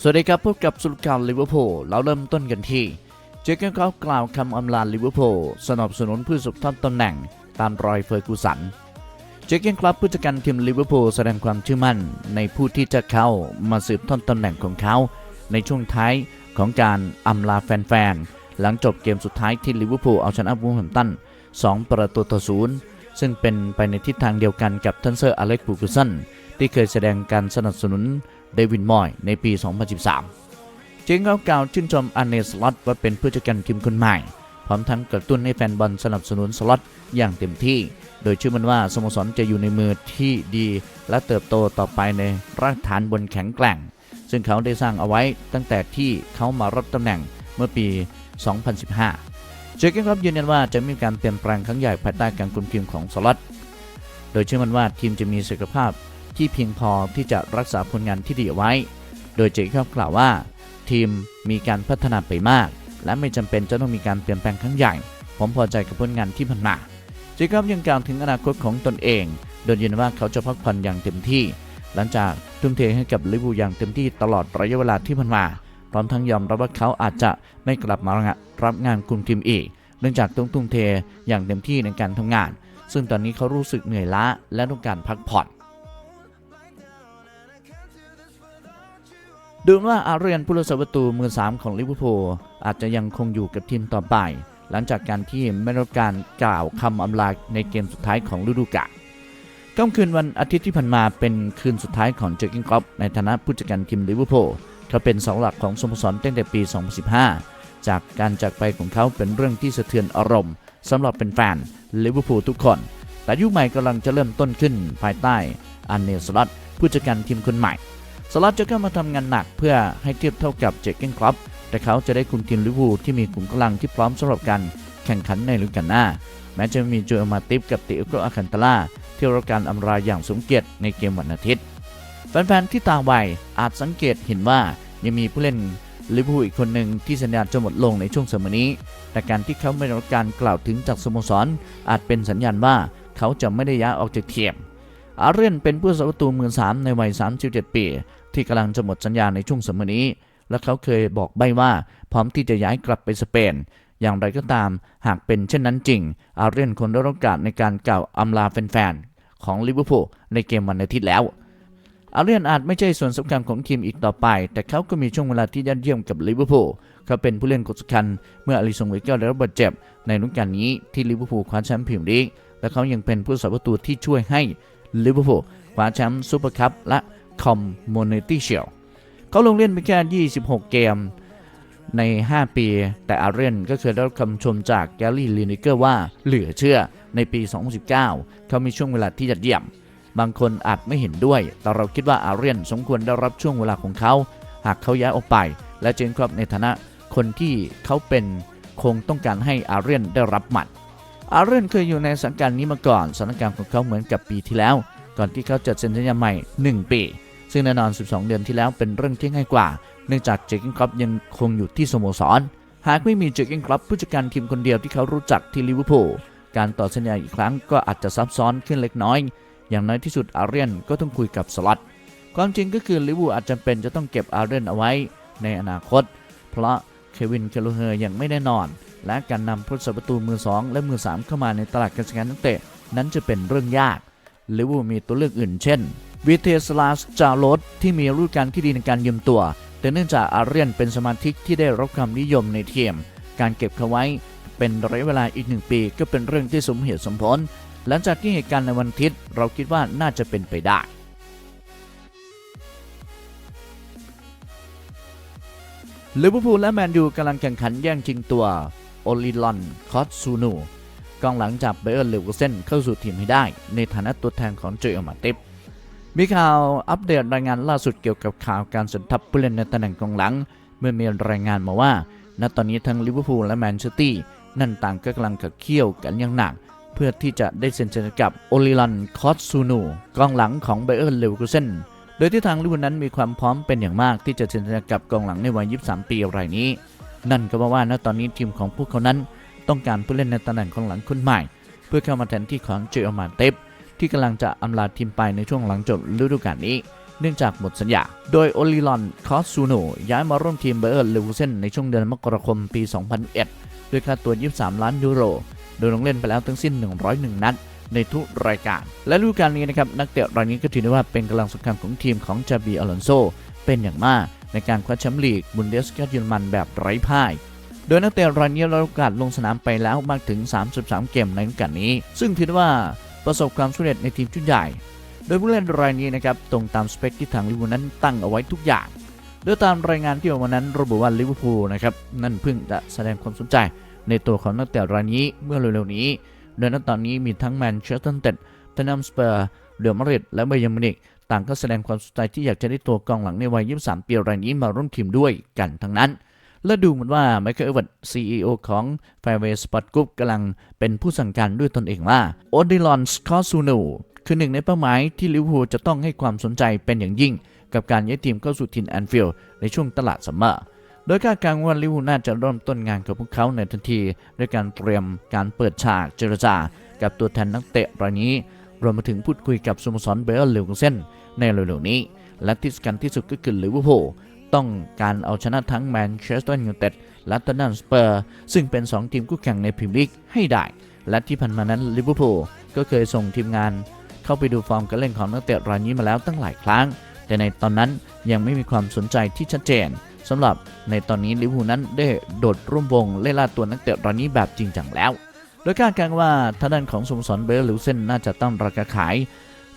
สวัสดีครับพบกับสุลการลิเวอร์พูลเราเริ่มต้นกันที่ เจคเกนครอปกล่าวคำอำลาลิเวอร์พูลสนับสนุนผู้สืบทอดตำแหน่งตามรอยเฟอร์กูสัน เจคเกนคลับผู้จัดการทีมลิเวอร์พูลแสดงความเชื่อมั่น ในผู้ที่จะเข้ามาสืบทอดตำแหน่งของเขา ในช่วงท้ายของการอำลาแฟนๆ หลังจบเกมสุดท้ายที่ลิเวอร์พูลเอาชนะวูแฮมตัน2 ประตูต่อศูนย์ซึ่งเป็นไปในทิศทางเดียวกันกับทันเซอร์อเล็กซ์บูกุสันที่เคยแสดงการสนับสนุน เดวิดมอยในปี 2013จึงเขากล่าวชื่นชมอันเนสล็อตว่าเป็นผู้จัดการทีมคนใหม่ พร้อมทั้งกระตุ้นให้แฟนบอลสนับสนุนสล็อตอย่างเต็มที่ โดยเชื่อมันว่าสโมสรจะอยู่ในมือที่ดี และเติบโตต่อไปในรากฐานบนแข็งแกร่ง ซึ่งเขาได้สร้างเอาไว้ตั้งแต่ที่เขามารับตำแหน่งเมื่อปี 2015 เจเกนครับยืนยันว่าจะม่มีการเปลี่ยนแปลงครั้งใหญ่ภายใต้การคุมทีมของสล็อต โดยเชื่อมันว่าทีมจะมีศักยภาพ ที่เพียงพอที่จะรักษาผลงานที่ดีไว้ โดยเจคอบกล่าวว่า ทีมมีการพัฒนาไปมาก และไม่จำเป็นจะต้องมีการเปลี่ยนแปลงครั้งใหญ่ ผมพอใจกับผลงานที่ผ่านมาเจคอบยังกล่าวถึงอนาคตของตนเอง โดยยืนยันว่าเขาจะพักผ่อนอย่างเต็มที่ หลังจากทุ่มเทให้กับลิเวอร์พูลอย่างเต็มที่ตลอดระยะเวลาที่ผ่านมา พร้อมทั้งยอมรับว่าเขาอาจจะไม่กลับมารับงานคุมทีมอีก เนื่องจากต้องทุ่มเทอย่างเต็มที่ในการทำงาน ซึ่งตอนนี้เขารู้สึกเหนื่อยล้าและต้องการพักผ่อน ดูเหมือนว่าอาเรียนผู้รักษาประตูมือ 3 ของลิเวอร์พูลอาจจะยังคงอยู่กับทีมต่อไป หลังจากการที่ไม่รับการกล่าวคำอำลาในเกมสุดท้ายของฤดูกาลค่ำคืนวันอาทิตย์ที่ผ่านมาเป็นคืนสุดท้ายของเจอร์กินกรอปในฐานะผู้จัดการทีมลิเวอร์พูลเขาเป็นเสาหลักของสโมสรตั้งแต่ปี 2015 จากการจากไปของเขาเป็นเรื่องที่สะเทือนอารมณ์สำหรับเป็นแฟนลิเวอร์พูลทุกคน แต่ยุคใหม่กำลังจะเริ่มต้นขึ้นภายใต้อันเนลสล็อตผู้จัดการทีมคนใหม่ สล็อตจะเข้ามาทำงานหนักเพื่อให้เทียบเท่ากับเจคเกนครอปแต่เขาจะได้คุมทีมลิเวอร์พูลที่มีขุมกำลังที่พร้อมสำหรับการแข่งขันในฤดูกาลหน้า แม้จะมีโจเอมาติฟกับติโกอาคันตาล่าที่รับการอำลาอย่างสมเกียรติในเกมวันอาทิตย์แฟนๆที่ตาไวอาจสังเกตเห็นว่ายังมีผู้เล่นลิเวอร์พูลอีกคนหนึ่งที่สัญญาจะหมดลงในช่วงเสมัยนี้ แต่การที่เขาไม่ได้รับการกล่าวถึงจากสโมสร อาจเป็นสัญญาณว่าเขาจะไม่ได้ย้ายออกจากทีม อาเรนเป็นผู้สาประตูมือสามในวัย 37 ปี ที่กำลังจะหมดสัญญาในช่วงสมัยนี้ และเขาเคยบอกใบว่าพร้อมที่จะย้ายกลับไปสเปน อย่างไรก็ตาม หากเป็นเช่นนั้นจริง อาเรนคนได้รับโอกาสในการกล่าวอำลาแฟนๆของลิเวอร์พูลในเกมวันอาทิตย์แล้วอาเรียนอาจไม่ใช่ส่วนสำคัญของทีมอีกต่อไป แต่เขาก็มีช่วงเวลาที่ยอดเยี่ยมกับลิเวอร์พูล เขาเป็นผู้เล่นคนสำคัญเมื่ออลิซงเวเกอร์ได้รับบาดเจ็บ ในฤดูกาลนี้ที่ลิเวอร์พูลคว้าแชมป์พรีเมียร์ลีก และเขายังเป็นผู้สาประตูที่ช่วยให้ ลิเวอร์พูลคว้าแชมป์ซูเปอร์คัพและคอมมูนิตี้เชิลเขาลงเล่นไปแค่ 26 เกมใน 5 ปี แต่อาเรียนก็เคยได้รับคำชมจากแกลลี่ลินิเกอร์ว่าเหลือเชื่อในปี 2019 เขามีช่วงเวลาที่ยอดเยี่ยม บางคนอาจไม่เห็นด้วย แต่เราคิดว่าอาเรียนสมควรได้รับช่วงเวลาของเขา หากเขาย้ายออกไป และเจนครอบในฐานะคนที่เขาเป็นคงต้องการให้อาเรียนได้รับหมัด อาเรีนเคยอยู่ในสังกัดนี้มาก่อนสถานการณ์ของเขาเหมือนกับปีที่แล้ว ก่อนที่เขาจะเซ็นสัญญาใหม่ 1 ปี ซึ่งแน่นอน 12 เดือนที่แล้วเป็นเรื่องที่ง่ายกว่า เนื่องจากเจคกินครอปยังคงอยู่ที่สโมสร หากไม่มีเจคกินครอปผู้จัดการทีมคนเดียวที่เขารู้จักที่ลิเวอร์พูลการต่อสัญญาอีกครั้งก็อาจจะซับซ้อนขึ้นเล็กน้อย อย่างน้อยที่สุดอาเรีนก็ต้องคุยกับสล็อตความจริงก็คือลิเวอร์พูลอาจจะเป็นจะต้องเก็บอาเรีนเอาไว้ในอนาคต เพราะ เควินเคโลเฮอร์ยังไม่แน่นอน และการนำผู้สประตูมือ 2 และมือ 3 เข้ามาในตลาดการซื้อขายนักเตะ นั้นจะเป็นเรื่องยากลิเวอร์พูลมีตัวเลือกอื่นเช่นวิเทสลาสจาโรสที่มีรูปการที่ดีในการยืมตัว แต่เนื่องจากอาเรียนเป็นสมาชิกที่ได้รับความนิยมในทีม การเก็บเขาไว้เป็นระยะเวลาอีกหนึ่งปีก็เป็นเรื่องที่สมเหตุสมผล หลังจากที่เหตุการณ์ในวันอาทิตย์ เราคิดว่าน่าจะเป็นไปได้ ลิเวอร์พูลและแมนยูกำลังแข่งขันแย่งชิงตัวโอลิลอนคอตซูนูกองหลังจากเบเออร์เลวเซนเข้าสู่ทีมให้ได้ ในฐานะตัวแทนของเจอมาติฟมีข่าวอัปเดตรายงานล่าสุดเกี่ยวกับข่าวการสันทับผู้เล่นในตำแหน่งกองหลัง เมื่อมีรายงานมาว่า ณตอนนี้ทั้งลิเวอร์พูลและแมนเชสเตอร์นั่นต่างก็กำลังขับเคี่ยวกันอย่างหนัก เพื่อที่จะได้เซ็นสัญญากับโอลิลันคอตซูนูกองหลังของเบเออร์เลวเซน โดยที่ทางลิเวอร์พูลนั้นมีความพร้อมเป็นอย่างมากที่จะเซ็นสัญญากับกองหลังในวัย 23 ปีรายนี้ นั่นก็เพราะว่าณตอนนี้ทีมของพวกเขานั้น ต้องการผู้เล่นในตำแหน่งกองหลังคนใหม่ เพื่อเข้ามาแทนที่ของเจอร์มาเตฟที่กำลังจะอำลาทีมไปในช่วงหลังจบฤดูกาลนี้เนื่องจากหมดสัญญา โดยโอลิลอน คอสซูโนย้ายมาร่วมทีมเบอร์เลวูเซนในช่วงเดือนมกราคมปี 2001 ด้วยค่าตัว 23 ล้านยูโร โดยลงเล่นไปแล้วทั้งสิ้น 101 นัด ในทุกรายการ และฤดูกาลนี้นะครับนักเตะรายนี้ก็ถือได้ว่าเป็นกำลังสำคัญของทีมของจาบีอลอนโซเป็นอย่างมาก ในการคว้าแชมป์ลีกบุนเดสกาเยอรมันแบบไร้พ่ายโดยนักเตะรายนี้ได้รับโอกาสลงสนามไปแล้วมากถึง 33 เกมในฤดูกาลนี้ ซึ่งถือว่าประสบความสำเร็จในทีมชุดใหญ่ โดยผู้เล่นรายนี้นะครับตรงตามสเปคที่ทางลิเวอร์พูลนั้นตั้งเอาไว้ทุกอย่าง โดยตามรายงานที่ออกมานั้นระบุว่าลิเวอร์พูลนะครับนั่นเพิ่งจะแสดงความสนใจ ในตัวของนักเตะรายนี้เมื่อเร็วๆนี้ โดยณตอนนี้มีทั้งแมนเชสเตอร์ยูไนเต็ดทนนัมสเปอร์เดอมาริดและไบย์มินิกต่างก็แสดงความสนใจที่อยากจะได้ตัวกองหลังในวัย 23 ปีรายนี้มาร่วมทีมด้วยกันทั้งนั้น และดูเหมือนว่าไมเคิลเอเวิร์ด CEO ของ Fairway Sport Group กำลังเป็นผู้สั่งการด้วยตนเองว่าโอดิลอนสคอซูโนคือหนึ่งในเป้าหมายที่ลิเวอร์พูลจะต้องให้ความสนใจเป็นอย่างยิ่ง กับการย้ายทีมเข้าสู่ทินแอนฟิลด์ในช่วงตลาดซัมเมอร์ โดยคาดการณ์ว่าลิเวอร์พูลน่าจะเริ่มต้นงานกับพวกเขาในทันทีด้วยการเตรียมการเปิดฉากเจรจา กับตัวแทนนักเตะรายนี้ รวมไปถึงพูดคุยกับสโมสรเบลเลวเซนในเร็วๆนี้ และที่สำคัญที่สุดก็คือลิเวอร์พูลต้องการเอาชนะทั้งแมนเชสเตอร์ยูไนเต็ดและตอนนันสเปอร์ ซึ่งเป็น 2 ทีมคู่แข่งในพรีเมียร์ลีกให้ได้ และที่ผ่านมานั้นลิเวอร์พูลก็เคยส่งทีมงาน เข้าไปดูฟอร์มการเล่นของนักเตะรายนี้มาแล้วตั้งหลายครั้ง แต่ในตอนนั้นยังไม่มีความสนใจที่ชัดเจน สำหรับในตอนนี้ลิเวอร์พูลนั้นได้โดดร่วมวงเล่ล่าตัวนักเตะรายนี้แบบจริงจังแล้ว โดยคาดการณ์ว่าทางด้านของสโมสรเบลลิวเซนน่าจะตั้งราคาขาย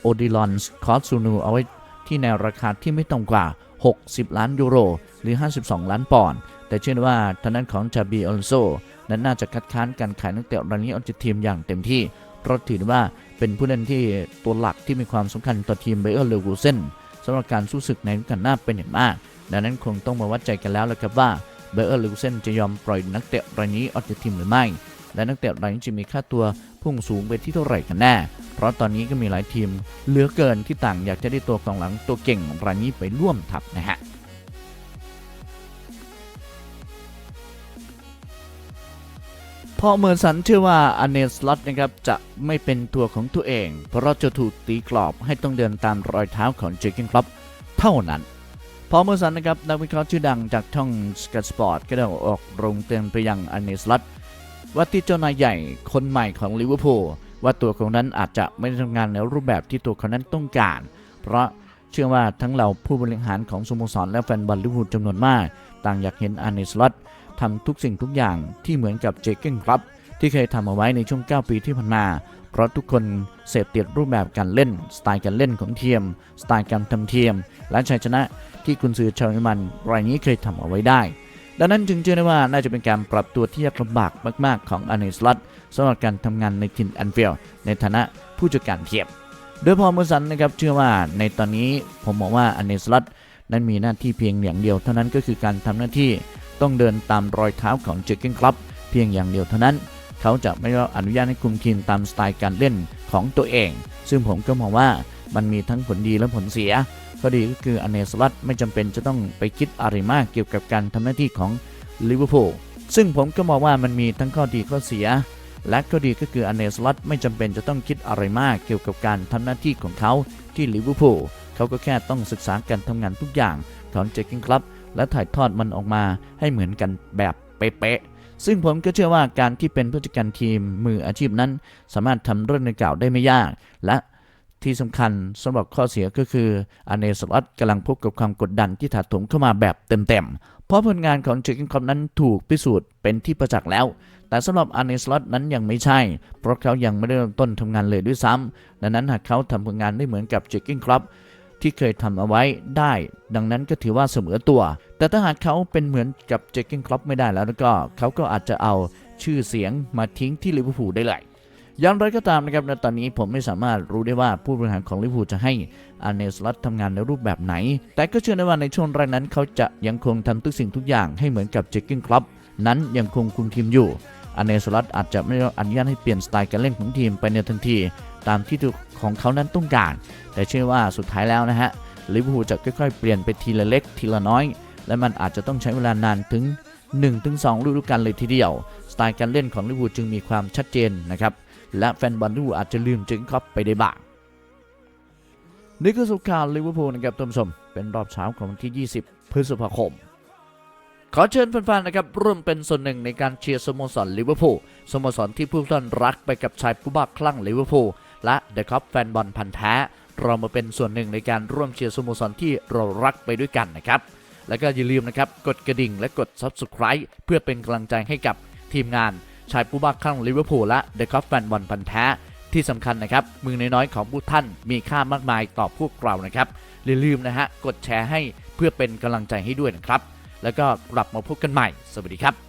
โอดิลอนส์คอสซูนูเอาไว้ที่ในราคาที่ไม่ต่ำกว่า 60 ล้านยูโร หรือ 52 ล้านปอนด์แต่เชื่อว่าทางด้านของจาบีออนโซนั้นน่าจะคัดค้านการขายนักเตะรายนี้ออกจากทีมอย่างเต็มที่เพราะถือว่าเป็นผู้เล่นที่ตัวหลักที่มีความสำคัญต่อทีมเบลเลวูเซน สำหรับการสู้ศึกในฤดูกาลหน้าเป็นอย่างมาก ดังนั้นคงต้องมาวัดใจกันแล้วละครับว่าเบอร์ลวูเซนจะยอมปล่อยนักเตะรายนี้ออกจากทีมหรือไม่ และนักเตะรายนี้จะมีค่าตัวพุ่งสูงไปที่เท่าไหร่กันแน่ เพราะตอนนี้ก็มีหลายทีมเหลือเกินที่ต่างอยากจะได้ตัวกองหลังตัวเก่งรายนี้ไปร่วมทัพนะฮะ พอเมอร์สันเชื่อว่าอเนสลอตนะครับจะไม่เป็นตัวของตัวเอง เพราะจะถูกตีกรอบให้ต้องเดินตามรอยเท้าของเจคเกนคลับเท่านั้น พอเมอร์สันนะครับนักวิเคราะห์ชื่อดังจากช่องสกัตสปอร์ตก็ได้ออกโรงเตือนไปยังอเนสลอตว่าที่เจ้านายใหญ่คนใหม่ของลิเวอร์พูลว่าตัวของนั้นอาจจะไม่ได้ทำงานในรูปแบบที่ตัวเขานั้นต้องการ เพราะเชื่อว่าทั้งเราผู้บริหารของสโมสรและแฟนบอลลิเวอร์พูลจำนวนมาก ต่างอยากเห็นอเนสลอต ทำทุกสิ่งทุกอย่างที่เหมือนกับเจเก้นครับที่เคยทำเอาไว้ในช่วง 9 ปีที่ผ่านมา เพราะทุกคนเสพติดรูปแบบการเล่น สไตล์การเล่นของเทียม สไตล์การทำทียม และชัยชนะที่กุนซือชาวเยอรมันรายนี้เคยทำเอาไว้ได้ ดังนั้นจึงเชื่อได้ว่าน่าจะเป็นการปรับตัวที่ยากลำบากมาก ๆ ของอเนสลัตสำหรับการทำงานในทินแอนฟิลในฐานะผู้จัดการทีมโดยพอมอสันนะครับเชื่อว่าในตอนนี้ผมมองว่าอเนสลัตนั้นมีหน้าที่เพียงอย่างเดียว เท่านั้นก็คือการทำหน้าที่ ต้องเดินตามรอยเท้าของเจคเก้นคลับเพียงอย่างเดียวเท่านั้น เขาจะไม่อนุญาตให้คุมทีมตามสไตล์การเล่นของตัวเอง ซึ่งผมก็มองว่ามันมีทั้งผลดีและผลเสียข้อดีก็คืออเนสลัตไม่จำเป็นจะต้องไปคิดอะไรมากเกี่ยวกับการทำหน้าที่ของลิเวอร์พูลซึ่งผมก็มองว่ามันมีทั้งข้อดีข้อเสีย และข้อดีก็คืออเนสลัตไม่จำเป็นจะต้องคิดอะไรมากเกี่ยวกับการทำหน้าที่ของเขาที่ลิเวอร์พูลเขาก็แค่ต้องศึกษาการทำงานทุกอย่างของเจคกินคลับ และถ่ายทอดมันออกมาให้เหมือนกันแบบเป๊ะๆซึ่งผมก็เชื่อว่าการที่เป็นผู้จัดการทีมมืออาชีพนั้น สามารถทำเรื่องดังกล่าวได้ไม่ยาก และที่สำคัญสำหรับข้อเสียก็คืออเนสลัตกำลังพบกับความกดดันที่ถาถมเข้ามาแบบเต็มๆ เพราะผลงานของเจคกินคอมนั้นถูกพิสูจน์เป็นที่ประจักษ์แล้ว แต่สำหรับอเนสลัตนั้นยังไม่ใช่ เพราะเขายังไม่ได้เริ่มต้นทำงานเลยด้วยซ้ำดังนั้นหากเขาทำผลงานได้เหมือนกับเจคกินครับ ที่เคยทำเอาไว้ได้ ดังนั้นก็ถือว่าเสมอตัว แต่ถ้าหากเขาเป็นเหมือนกับเจคกินคลับไม่ได้แล้วก็เขาก็อาจจะเอาชื่อเสียงมาทิ้งที่ลิเวอร์พูลได้เลยอย่างไรก็ตามนะครับในตอนนี้ผมไม่สามารถรู้ได้ว่าผู้บริหารของลิเวอร์พูลจะให้อาเนสลัตทำงานในรูปแบบไหน แต่ก็เชื่อได้ว่าในช่วงแรกนั้น เขาจะยังคงทำทุกสิ่งทุกอย่างให้เหมือนกับเจคกินคลับนั้นยังคงคุมทีมอยู่อาเนสลัตอาจจะไม่อนุญาตให้เปลี่ยนสไตล์การเล่นของทีมไปในทันที ตามที่ของเขานั้นต้องการ แต่เชื่อว่าสุดท้ายแล้วนะฮะลิเวอร์พูลจะค่อยๆ เปลี่ยนไปทีละเล็กทีละน้อย และมันอาจจะต้องใช้เวลานานถึง 1-2ฤดูกาลเลยทีเดียว สไตล์การเล่นของลิเวอร์พูลจึงมีความชัดเจนนะครับและแฟนบอลลิเวอร์พูลอาจจะลืมจึงครอปไปได้บ้างนี่คือสุขข่าวลิเวอร์พูลนะครับท่านผู้ชมเป็นรอบเช้าของวันที่ 20 พฤษภาคมขอเชิญแฟนๆ นะครับร่วมเป็นส่วนหนึ่งในการเชียร์สโมสรลิเวอร์พูลสโมสรที่ผู้ท่านรักไปกับชายผู้บ้าคลั่งลิเวอร์พูล และเดอะคัพแฟนบอลพันธ์แท้ เรามาเป็นส่วนหนึ่งในการร่วมเชียร์สโมสรที่เรารักไปด้วยกันนะครับ แล้วก็อย่าลืมนะครับกดกระดิ่งและกด Subscribe เพื่อเป็นกำลังใจให้กับทีมงานชายผู้บ้าคลั่งลิเวอร์พูลและเดอะคัพแฟนบอลพันธ์แท้ที่สำคัญนะครับ มือน้อยๆของผู้ท่านมีค่ามากมายต่อพวกเรานะครับอย่าลืมนะฮะ กดแชร์ให้เพื่อเป็นกำลังใจให้ด้วยนะครับ แล้วก็กลับมาพบกันใหม่ สวัสดีครับ